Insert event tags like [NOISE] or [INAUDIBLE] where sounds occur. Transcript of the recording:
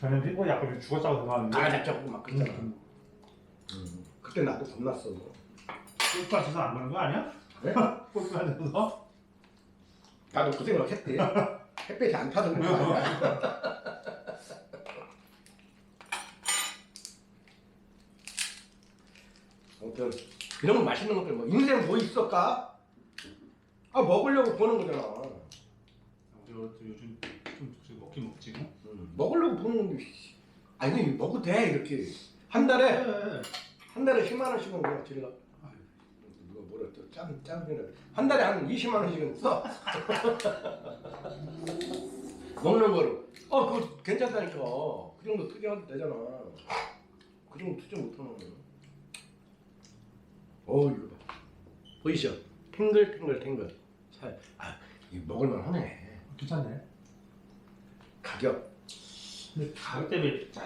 저는 피부가 약간 죽었다고 생각하는데 가작자고 막 그러잖아. 음. 음. 그때 나도 겁났어. 골프 앉아서 안 보는 거 아니야? 네? [LAUGHS] 골프 앉아서? 나도 그 생각했대. [LAUGHS] 햇볕이 안 그런 거 아니야. [LAUGHS] 아무튼 이런 거 맛있는 것들 뭐 인생 뭐 있을까? 아 먹으려고 보는 거잖아. 우리 요즘 먹긴 먹지 뭐? 음, 먹으려고 보는 건데. 씨. 아니 먹어도 돼 이렇게 한 달에 네. 한 달에 10만 원씩은 그냥 들여. 누가 뭐라 또짠 짠이라. 한 달에 한 20만 원씩은 써. [LAUGHS] 먹는 거로. 어 그거 괜찮다니까. 그 정도 투자해도 되잖아. 그 정도 투자 못하는 거. 어 이거 봐. 보이시죠? 탱글탱글 탱글. 살. 아 이거 먹을만 하네. 괜찮네 가격. 근데 가격 대비